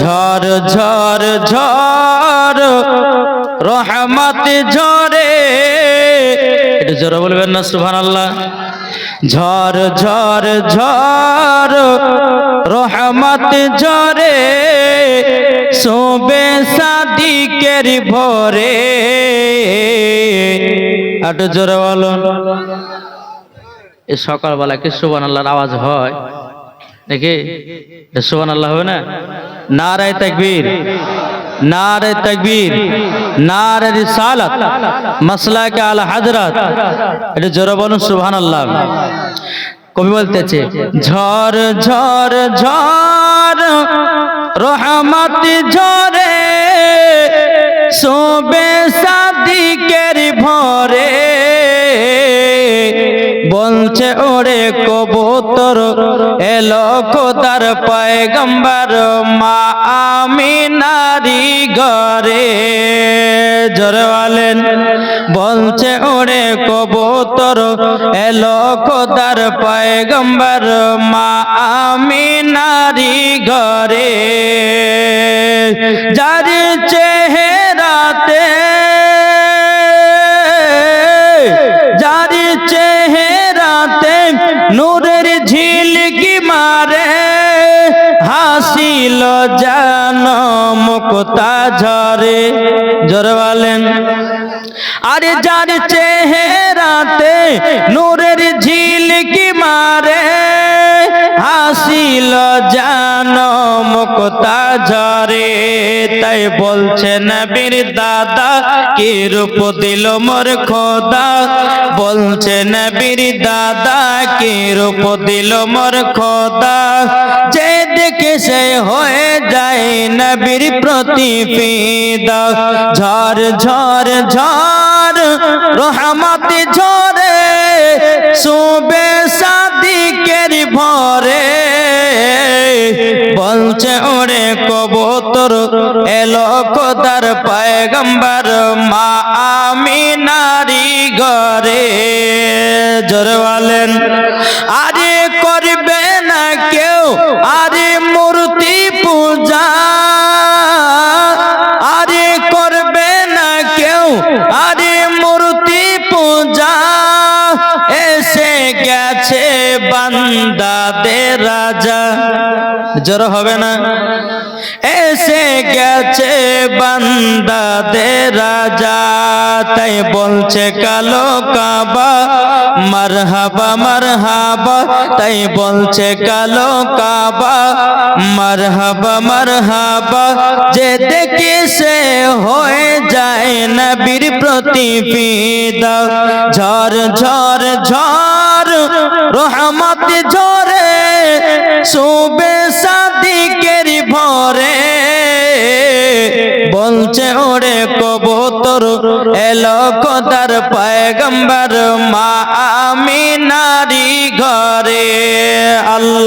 ঝড় ঝড় ঝড়, রহমত ঝরে। এটা জোরে বলবেন না সুবহান আল্লাহ ঝর ঝর ঝড়, রহমত ঝরে। সোবে সাদিকের ভরে। একটু জোরে বলুন। এই সকালবেলা কি সুবান আল্লাহর আওয়াজ হয়? দেখি সুবান আল্লাহ হবে না? নারায় তাকবীর নারায় তাকবীর নারে রিসালাত মাসলা কে আল হযরত এটা জোরে বলুন, সুবহানাল্লাহ। কবি বলতেছে, ঝড় ঝড় ঝড়, রহমত ঝরে সোবে সাদিকের ভরে। বলছে, ওরে কবুতর, এলো খোদার পয়গম্বর, মা আমি নারী ঘরে। জোরে বলেন, বলছে, ওরে কবুতর, এলো খোদার পয়গম্বর, মা আমি নারী ঘরে। যার নূরের ঝিলকি মারে হাসিল জান মুক্তা ঝরে। জোর বলেন আরে যার চেহারাতে জান, মুক্তা ঝরে, তাই বলছে নবীর দাদা, কি রূপ দিল মোর খোদা? বলছে নবীর দাদা, কি রূপ দিল মোর খোদা? যে দেখে সে হয়ে যায় নবীর প্রতি ফিদা ঝড় ঝড় ঝড় রহমত ঝরে সুবে বলছে ওরে কবুতর এলো খোদার পায়গম্বর মা আমি নারী ঘরে। জোরে বলেন আরে গেছে বান্দাদের রাজা। জোর হবে না? এসে গেছে বান্দাদের রাজা। তাই বলছে কালো কাবা, মারহাবা মারহাবা। তাই বলছে কালো কাবা, মারহাবা মারহাবা। যে দেখে সে হয়ে যায় নবীর প্রতি ফিদা ঝড় ঝড় ঝড় রহমত ঝরে সুবে সাদিকের ভরে। বলছে, ওরে কবুতর, এলো কদার পায়গম্বর, মা আমি নারী ঘরে। আল্লাহ